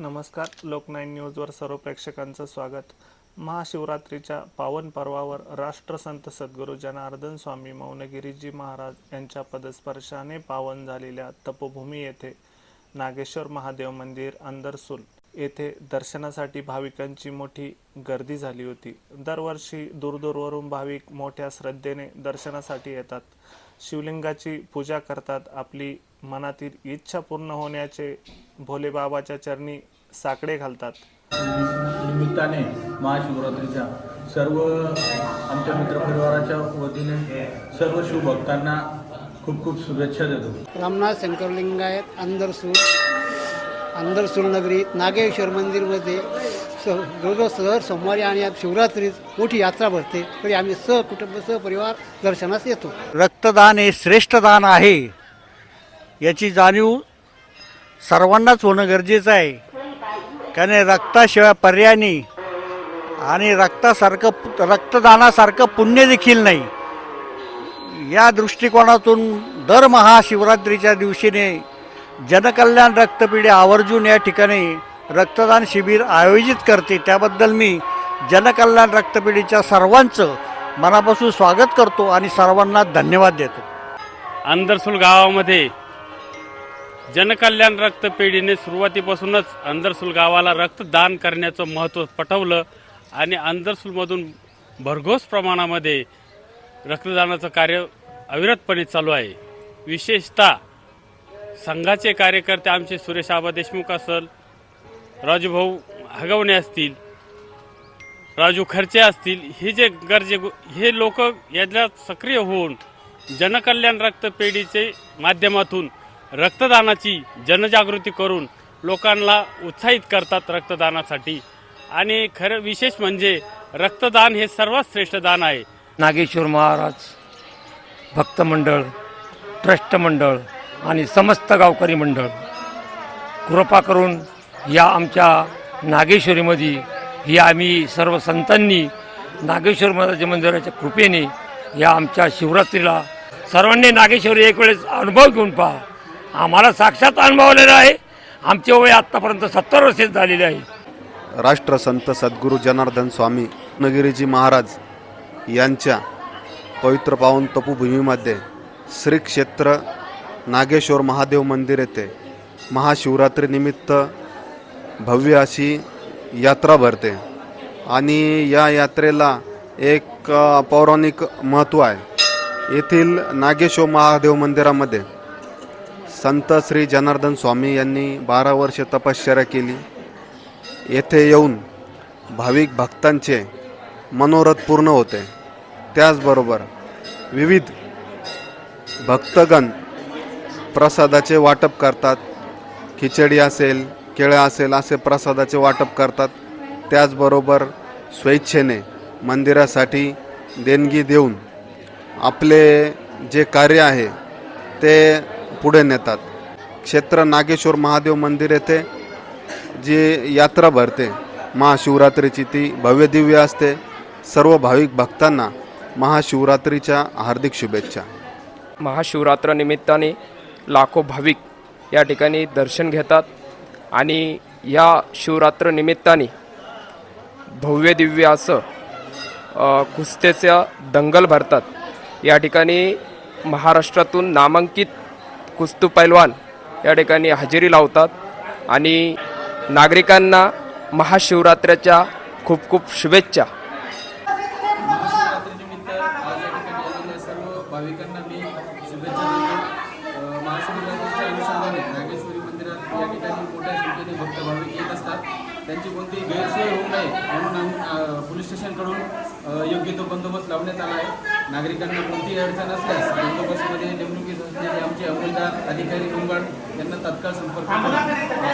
नमस्कार लोकनाईन न्यूजवर सर्व प्रेक्षकांचं स्वागत. महाशिवरात्रीच्या पावन पर्वावर राष्ट्रसंत सद्गुरू जनार्दन स्वामी मौनगिरीजी महाराज यांच्या पदस्पर्शाने पावन झालेल्या तपोभूमी येथे नागेश्वर महादेव मंदिर अंदरसूल येथे दर्शनासाठी भाविकांची मोठी गर्दी झाली होती. दरवर्षी दूरदूरवरून भाविक मोठ्या श्रद्धेने दर्शनासाठी येतात. शिवलिंगाची पूजा करतात. आपली मनातील इच्छा पूर्ण होण्याचे भोलेबाबाच्या चरणी साकडे घालतात. निमित्ताने महाशिवरात्रीच्या सर्व आमच्या मित्रपरिवाराच्या वतीने सर्व शिवभक्तांना खूप खूप शुभेच्छा देतो. रामनाथ शंकरलिंगायत अंदरसूल अंदरसूल नगरी नागेश्वर मंदिरमध्ये स जवळजवळ दर सोमवारी आणि शिवरात्रीत मोठी यात्रा भरते. तरी आम्ही सहकुटुंब सहपरिवार दर्शनास येतो. रक्तदान हे श्रेष्ठ दान आहे. याची जाणीव सर्वांनाच होणं गरजेचं आहे. कारण रक्ताशिवाय पर्याय नाही. आणि रक्तासारखं रक्तदानासारखं पुण्य देखील नाही. या दृष्टिकोनातून दर महाशिवरात्रीच्या दिवशीने जनकल्याण रक्तपिढी आवर्जून या ठिकाणी रक्तदान शिबिर आयोजित करते. त्याबद्दल मी जनकल्याण रक्तपिढीच्या सर्वांचं मनापासून स्वागत करतो आणि सर्वांना धन्यवाद देतो. अंदरसूल गावामध्ये जनकल्याण रक्तपेढीने सुरुवातीपासूनच अंधरसूल गावाला रक्तदान करण्याचं महत्त्व पटवलं आणि अंधरसूलमधून भरघोस प्रमाणामध्ये रक्तदानाचं कार्य अविरतपणे चालू आहे. विशेषतः संघाचे कार्यकर्ते आमचे सुरेश आबा देशमुख असल राजूभाऊ हगवणे असतील राजू खर्चे असतील हे जे गरजे हे लोक याच्यात सक्रिय होऊन जनकल्याण रक्तपेढीचे माध्यमातून रक्तदानाची जनजागृती करून लोकांना उत्साहित करतात रक्तदानासाठी. आणि खरं विशेष म्हणजे रक्तदान हे सर्वात श्रेष्ठ दान आहे. नागेश्वर महाराज भक्त मंडळ ट्रस्ट मंडळ आणि समस्त गावकरी मंडळ कृपा करून या आमच्या नागेश्वरीमध्ये ही आम्ही सर्व संतांनी नागेश्वर महाराज मंदिराच्या कृपेने या आमच्या शिवरात्रीला सर्वांनी नागेश्वरी एक वेळेस अनुभव घेऊन पहा. आम्हाला साक्षात अनुभवलेला आहे. आमचे वय आत्तापर्यंत सत्तर वर्षे झालेले आहे. राष्ट्रसंत सद्गुरू जनार्दन स्वामी नगिरीजी महाराज यांच्या पवित्र पावन तपोभूमीमध्ये श्री क्षेत्र नागेश्वर महादेव मंदिर येथे महाशिवरात्रीनिमित्त भव्य अशी यात्रा भरते. आणि या यात्रेला एक पौराणिक महत्त्व आहे. येथील नागेश्वर महादेव मंदिरामध्ये संत श्री जनार्दन स्वामी यांनी बारा वर्षे तपश्चर्या केली. येथे येऊन भाविक भक्तांचे मनोरथ पूर्ण होते. त्याचबरोबर विविध भक्तगण प्रसादाचे वाटप करतात. खिचडी असेल केळं असेल असे प्रसादाचे वाटप करतात. त्याचबरोबर स्वेच्छेने मंदिरासाठी देणगी देऊन आपले जे कार्य आहे ते पुढे नेतात. क्षेत्र नागेश्वर महादेव मंदिर येथे जी यात्रा भरते. महाशिवरात्रीची ती भव्यदिव्य असते. सर्व भाविक भक्तांना महाशिवरात्रीच्या हार्दिक शुभेच्छा. महाशिवरात्र निमित्ताने लाखो भाविक या ठिकाणी दर्शन घेतात आणि या शिवरात्र निमित्ताने असं अ, कुस्त्याच्या दंगल भरतात. या ठिकाणी महाराष्ट्रातून नामांकित कुस्तू पैलवान या ठिकाणी हजेरी लावतात आणि नागरिकांना महाशिवरात्रीच्या खूप खूप शुभेच्छा. भाविकांना मी शुभेच्छा देतो महाशिवरात्रीच्या अनुषंगाने नागेश्वरी मंदिरात या ठिकाणी मोठ्या संख्येने भक्त भाविक येत असतात त्यांची कोणतीही गैरसोय होऊ नये म्हणून पोलीस स्टेशनकडून योग्य तो बंदोबस्त लावण्यात आला आहे. नागरिकांना कोणतीही अडचण असल्यास बंदोबस्तमध्ये नेमणुकीत असलेले आमचे अंमलदार अधिकारी रुंगण यांना तत्काळ संपर्क करा.